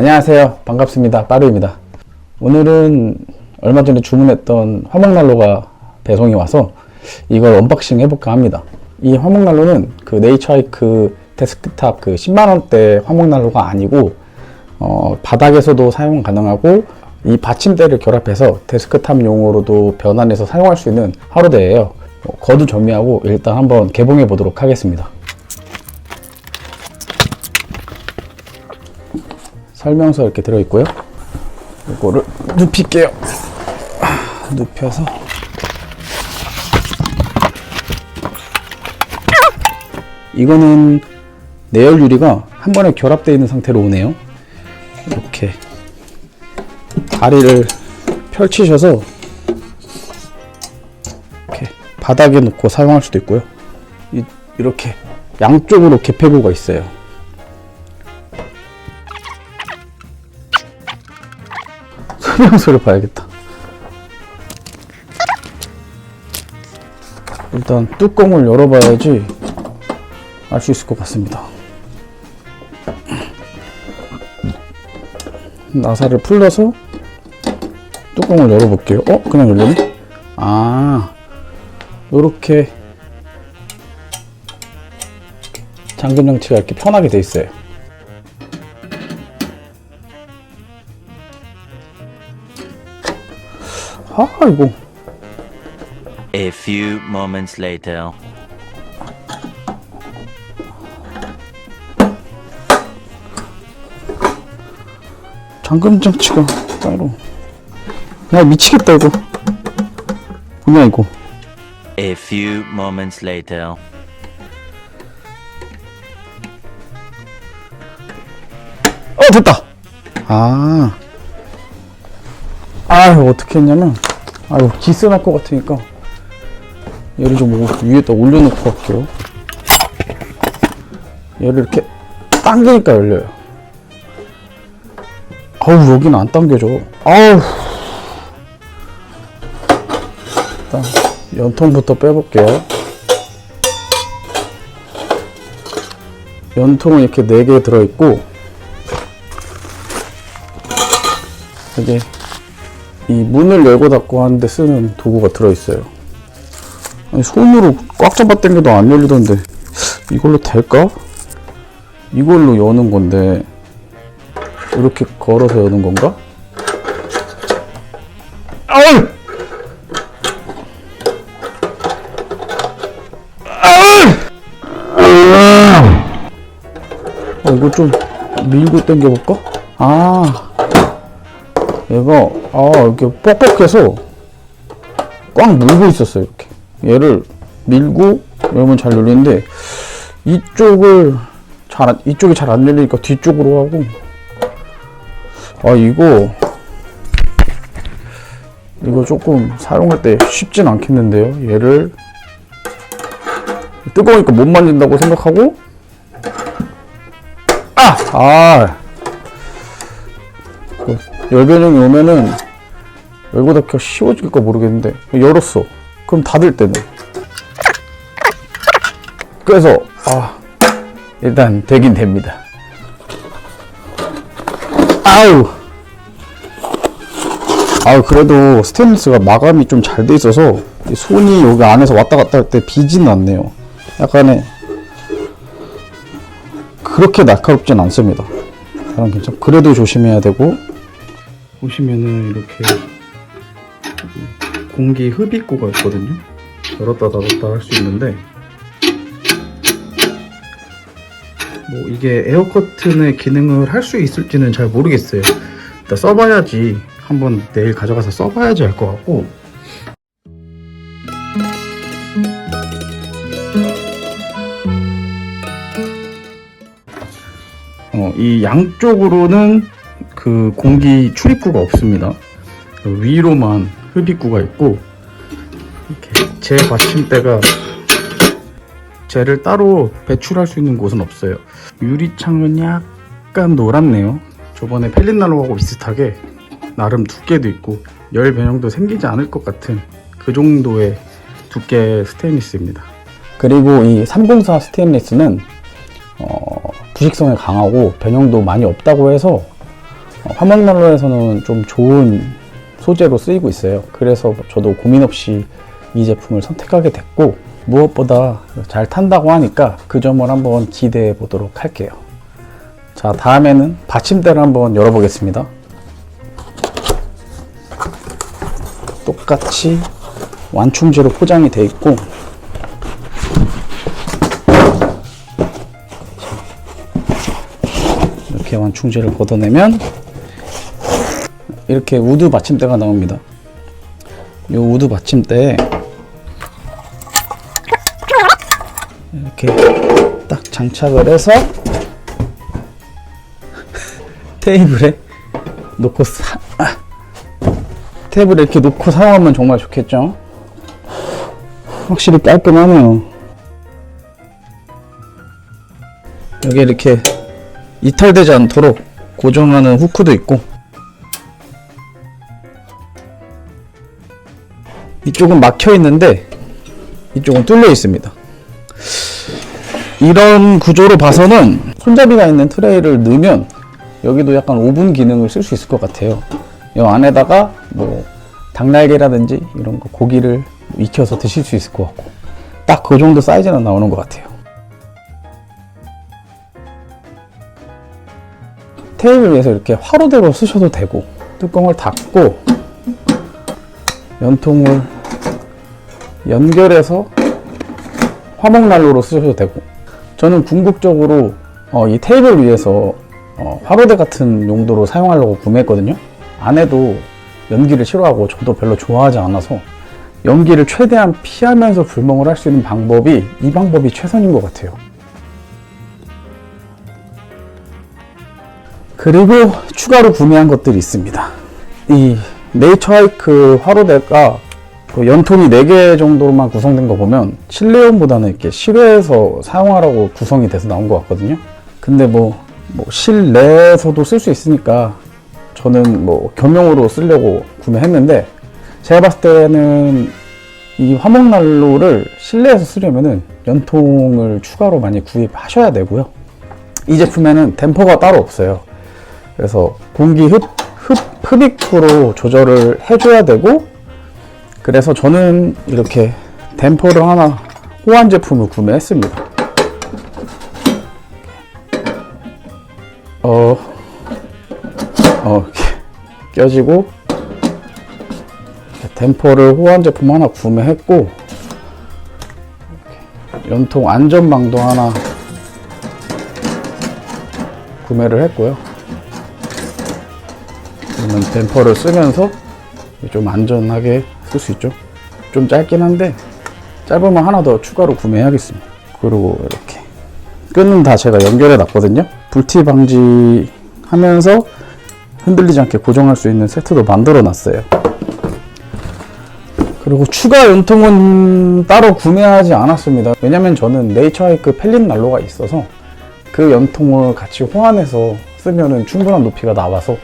안녕하세요. 반갑습니다. 빠르입니다. 오늘은 얼마 전에 주문했던 화목난로가 배송이 와서 이걸 언박싱 해볼까 합니다. 이 화목난로는 그 네이처하이크 데스크탑 그 10만원대 화목난로가 아니고 어, 바닥에서도 사용 가능하고 이 받침대를 결합해서 데스크탑용으로도 변환해서 사용할 수 있는 하루대예요. 어, 거두절미하고 일단 한번 개봉해 보도록 하겠습니다. 설명서 이렇게 들어있고요. 이거를 눕힐게요. 아, 눕혀서 이거는 내열 유리가 한 번에 결합되어 있는 상태로 오네요. 이렇게 다리를 펼치셔서 이렇게 바닥에 놓고 사용할 수도 있고요. 이, 이렇게 양쪽으로 개폐구가 있어요. 설명서를 봐야겠다. 일단 뚜껑을 열어봐야지 알 수 있을 것 같습니다. 나사를 풀러서 뚜껑을 열어볼게요. 어? 그냥 열리네? 아, 요렇게 잠금 장치가 이렇게 편하게 돼 있어요. 아, 이거 A few moments later. 잠금 장치가 따로. 야, 미치겠다, 이거. 뭐냐, 이거. A few moments later. 어, 됐다! 아. 아, 어떻게 했냐면, 아유, 기스 날 것 같으니까, 얘를 좀 위에다 올려놓고 할게요. 얘를 이렇게 당기니까 열려요. 아우, 여기는 안 당겨져. 아우. 일단, 연통부터 빼볼게요. 연통은 이렇게 4개 들어있고, 이게 이 문을 열고 닫고 하는데 쓰는 도구가 들어있어요. 아니, 손으로 꽉 잡아 당겨도 안 열리던데 이걸로 될까? 이걸로 여는 건데 이렇게 걸어서 여는 건가? 아우! 아, 이거 좀 밀고 당겨볼까? 아, 얘가 아 이렇게 뻑뻑해서 꽉 물고 있었어요 이렇게 얘를 밀고 열면 잘 열리는데 이쪽을 잘 안- 이쪽이 잘 안 열리니까 뒤쪽으로 하고 아 이거 이거 조금 사용할 때 쉽진 않겠는데요 얘를 뜨거우니까 못 만진다고 생각하고 아! 아! 열 변형이 오면은 열고 닫기가 쉬워질까 모르겠는데 열었어. 그럼 닫을 때는. 그래서 아 일단 되긴 됩니다. 아우. 아우 그래도 스테인리스가 마감이 좀 잘 돼 있어서 이 손이 여기 안에서 왔다 갔다 할 때 비지는 않네요. 약간의 그렇게 날카롭진 않습니다. 그럼 괜찮 그래도 조심해야 되고 보시면은 이렇게 공기 흡입구가 있거든요. 열었다 닫았다 할 수 있는데 뭐 이게 에어 커튼의 기능을 할 수 있을지는 잘 모르겠어요. 일단 써봐야지 한번 내일 가져가서 써봐야지 알 것 같고 어, 이 양쪽으로는 그 공기 출입구가 없습니다. 그 위로만 흡입구가 있고 이렇게 재 받침대가 재를 따로 배출할 수 있는 곳은 없어요. 유리창은 약간 노랗네요. 저번에 펠린나로하고 비슷하게 나름 두께도 있고 열 변형도 생기지 않을 것 같은 그 정도의 두께 스테인리스입니다. 그리고 이 304 스테인리스는 어, 부식성에 강하고 변형도 많이 없다고 해서 어, 화목난로에서는 좀 좋은 소재로 쓰이고 있어요. 그래서 저도 고민 없이 이 제품을 선택하게 됐고 무엇보다 잘 탄다고 하니까 그 점을 한번 기대해 보도록 할게요. 자, 다음에는 받침대를 한번 열어보겠습니다. 똑같이 완충제로 포장이 되어 있고 이렇게 완충제를 걷어내면 이렇게 우드 받침대가 나옵니다. 이 우드 받침대에 이렇게 딱 장착을 해서 테이블에 놓고 사, 아, 테이블에 이렇게 놓고 사용하면 정말 좋겠죠? 확실히 깔끔하네요. 여기 이렇게 이탈되지 않도록 고정하는 후크도 있고 이쪽은 막혀 있는데 이쪽은 뚫려 있습니다. 이런 구조로 봐서는 손잡이가 있는 트레이를 넣으면 여기도 약간 오븐 기능을 쓸 수 있을 것 같아요. 이 안에다가 뭐 닭날개라든지 이런 거 고기를 익혀서 드실 수 있을 것 같고 딱 그 정도 사이즈는 나오는 것 같아요. 테이블 위에서 이렇게 화로대로 쓰셔도 되고 뚜껑을 닫고 연통을 연결해서 화목난로로 쓰셔도 되고 저는 궁극적으로 어, 이 테이블 위에서 어, 화로대 같은 용도로 사용하려고 구매했거든요 안에도 연기를 싫어하고 저도 별로 좋아하지 않아서 연기를 최대한 피하면서 불멍을 할 수 있는 방법이 이 방법이 최선인 것 같아요 그리고 추가로 구매한 것들이 있습니다. 이 네이처하이크 화로대가 그 연통이 4개 정도로만 구성된 거 보면 실내용보다는 이렇게 실외에서 사용하라고 구성이 돼서 나온 것 같거든요. 근데 뭐, 뭐 실내에서도 쓸 수 있으니까 저는 뭐 겸용으로 쓰려고 구매했는데 제가 봤을 때는 이 화목난로를 실내에서 쓰려면은 연통을 추가로 많이 구입하셔야 되고요. 이 제품에는 댐퍼가 따로 없어요. 그래서 공기 흡, 흡, 흡입구로 조절을 해줘야 되고 그래서 저는 이렇게 댐퍼를 하나 호환 제품을 구매했습니다. 어, 어, 이렇게 껴지고 댐퍼를 호환 제품 하나 구매했고 연통 안전망도 하나 구매를 했고요. 그러면 댐퍼를 쓰면서 좀 안전하게 쓸 수 있죠. 좀 짧긴 한데 짧으면 하나 더 추가로 구매해야겠습니다. 그리고 이렇게 끈은 다 제가 연결해 놨거든요. 불티 방지 하면서 흔들리지 않게 고정할 수 있는 세트도 만들어 놨어요. 그리고 추가 연통은 따로 구매하지 않았습니다. 왜냐면 저는 네이처하이크 펠린 난로가 있어서 그 연통을 같이 호환해서 쓰면은 충분한 높이가 나와서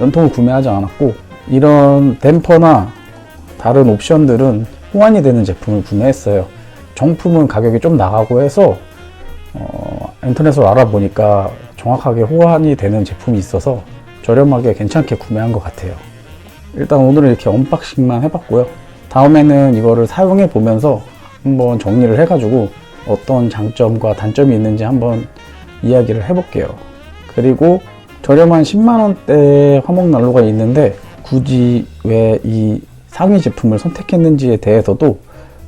연통을 구매하지 않았고 이런 댐퍼나 다른 옵션들은 호환이 되는 제품을 구매했어요. 정품은 가격이 좀 나가고 해서 어, 인터넷으로 알아보니까 정확하게 호환이 되는 제품이 있어서 저렴하게 괜찮게 구매한 것 같아요. 일단 오늘은 이렇게 언박싱만 해봤고요. 다음에는 이거를 사용해 보면서 한번 정리를 해가지고 어떤 장점과 단점이 있는지 한번 이야기를 해볼게요. 그리고 저렴한 10만원대 화목 난로가 있는데 굳이 왜 이 상위 제품을 선택했는지에 대해서도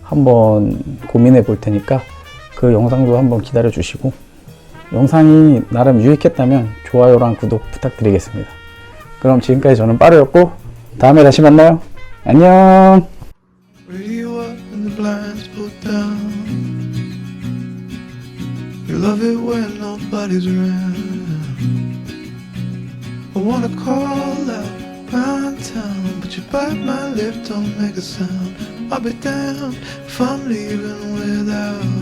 한번 고민해 볼 테니까 그 영상도 한번 기다려 주시고 영상이 나름 유익했다면 좋아요랑 구독 부탁드리겠습니다. 그럼 지금까지 저는 빠르였고 다음에 다시 만나요. 안녕. Love it when nobody's around. I wanna call out round town, but you bite my lip, don't make a sound. I'll be damned if I'm leaving without